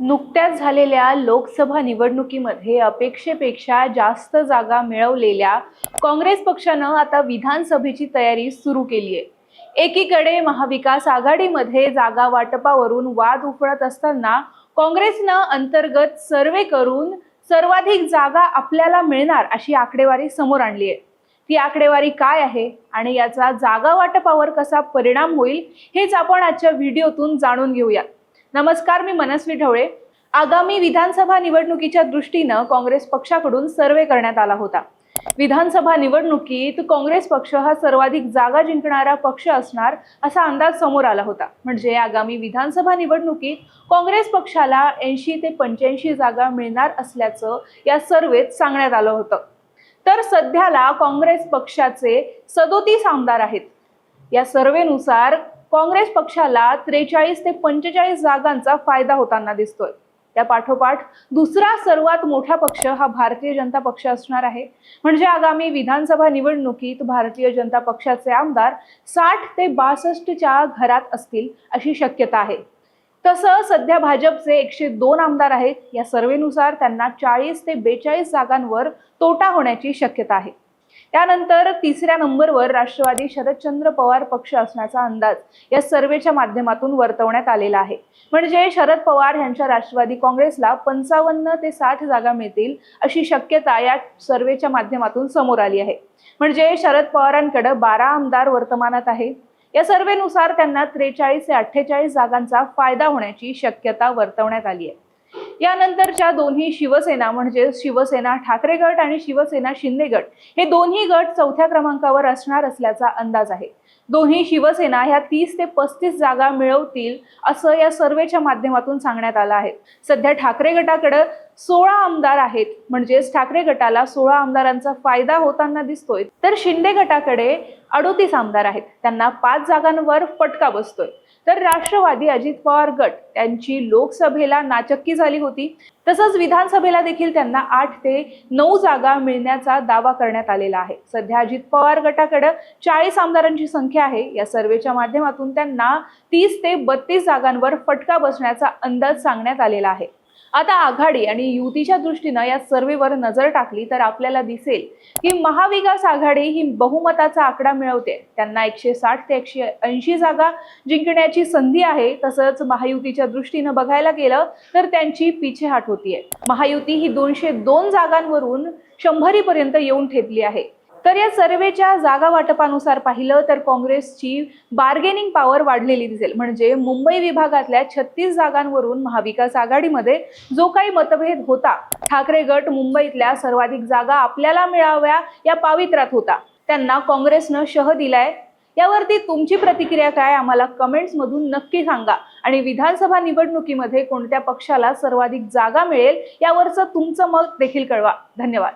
नुकत्याच झालेल्या लोकसभा निवडणुकीमध्ये अपेक्षेपेक्षा जास्त जागा मिळवलेल्या काँग्रेस पक्षानं आता विधानसभेची तयारी सुरू केली आहे. एकीकडे महाविकास आघाडीमध्ये जागा वाटपावरून वाद उफळत असताना काँग्रेसनं अंतर्गत सर्वे करून सर्वाधिक जागा आपल्याला मिळणार अशी आकडेवारी समोर आणली आहे. ती आकडेवारी काय आहे आणि याचा जागा वाटपावर कसा परिणाम होईल हेच आपण आजच्या व्हिडिओतून जाणून घेऊयात. नमस्कार मी मनस्वी ढवळे. आगामी विधानसभा निवडणुकीच्या दृष्टीनं काँग्रेस पक्षाकडून सर्वे करण्यात आला होता. विधानसभा निवडणुकीत काँग्रेस पक्ष हा सर्वाधिक जागा जिंकणारा पक्ष असणार असा अंदाज समोर आला होता. म्हणजे आगामी विधानसभा निवडणुकीत काँग्रेस पक्षाला ऐंशी ते पंच्याऐंशी जागा मिळणार असल्याचं या सर्वेत सांगण्यात आलं होतं. तर सध्याला काँग्रेस पक्षाचे सदोतीस आमदार आहेत. या सर्वेनुसार काँग्रेस पक्षाला त्रेचाळीस ते पंचेचाळीस जागांचा फायदा होताना दिसतोय. त्या पाठोपाठ दुसरा सर्वात मोठा पक्ष हा भारतीय जनता पक्ष असणार आहे. म्हणजे आगामी विधानसभा निवडणुकीत भारतीय जनता पक्षाचे आमदार साठ ते बासष्टच्या घरात असतील अशी शक्यता आहे. तसं सध्या भाजपचे एकशे दोन आमदार आहेत. या सर्वेनुसार त्यांना चाळीस ते बेचाळीस जागांवर तोटा होण्याची शक्यता आहे. त्यानंतर तिसऱ्या नंबरवर राष्ट्रवादी शरदचंद्र पवार पक्ष असण्याचा अंदाज या सर्वेच्या माध्यमातून वर्तवण्यात आलेला आहे. म्हणजे शरद पवार यांच्या राष्ट्रवादी काँग्रेसला पंचावन्न ते साठ जागा मिळतील अशी शक्यता या सर्वेच्या माध्यमातून समोर आली आहे. म्हणजे शरद पवारांकडे बारा आमदार वर्तमानात आहे. या सर्वेनुसार त्यांना त्रेचाळीस ते अठ्ठेचाळीस जागांचा फायदा होण्याची शक्यता वर्तवण्यात आली आहे. यानंतरच्या दोन्ही शिवसेना म्हणजे शिवसेना ठाकरे गट आणि शिवसेना शिंदे गट हे दोन्ही गट चौथ्या क्रमांकावर असणार असल्याचा अंदाज आहे. दोन्ही शिवसेना ह्या तीस ते पस्तीस जागा मिळवतील असं या सर्वेच्या माध्यमातून सांगण्यात आलं आहे. सध्या ठाकरे गटाकडे सोळा आमदार आहेत. म्हणजेच ठाकरे गटाला सोळा आमदारांचा फायदा होताना दिसतोय. तर शिंदे गटाकडे अडोतीस आमदार आहेत. त्यांना पाच जागांवर फटका बसतोय. तर राष्ट्रवादी अजित पवार गट त्यांची लोकसभेला नाचक्की झाली होती. तसंच विधानसभेला देखील त्यांना आठ ते नऊ जागा मिळण्याचा दावा करण्यात आलेला आहे. सध्या अजित पवार गटाकडे चाळीस आमदारांची संख्या आहे. या सर्वेच्या माध्यमातून त्यांना तीस ते बत्तीस जागांवर फटका बसण्याचा अंदाज सांगण्यात आलेला आहे. आता आघाडी आणि युतीच्या दृष्टीनं या सर्वेवर नजर टाकली तर आपल्याला दिसेल की महाविकास आघाडी ही बहुमताचा आकडा मिळवते. त्यांना एकशे साठ ते एकशे ऐंशी जागा जिंकण्याची संधी आहे. तसंच महायुतीच्या दृष्टीनं बघायला गेलं तर त्यांची पिछेहाट होतीये. महायुती ही दोनशे दोन जागांवरून शंभरीपर्यंत येऊन ठेपली आहे. तर या सर्वेच्या जागा वाटपानुसार पाहिलं तर काँग्रेसची बार्गेनिंग पॉवर वाढलेली दिसेल. म्हणजे मुंबई विभागातल्या छत्तीस जागांवरून महाविकास आघाडीमध्ये जो काही मतभेद होता ठाकरे गट मुंबईतल्या सर्वाधिक जागा आपल्याला मिळाव्या या पावित्र्यात होता. त्यांना काँग्रेसनं शह दिलाय. यावरती तुमची प्रतिक्रिया काय? आम्हाला कमेंट्समधून नक्की सांगा. आणि विधानसभा निवडणुकीमध्ये कोणत्या पक्षाला सर्वाधिक जागा मिळेल यावरचं तुमचं मत देखील कळवा. धन्यवाद.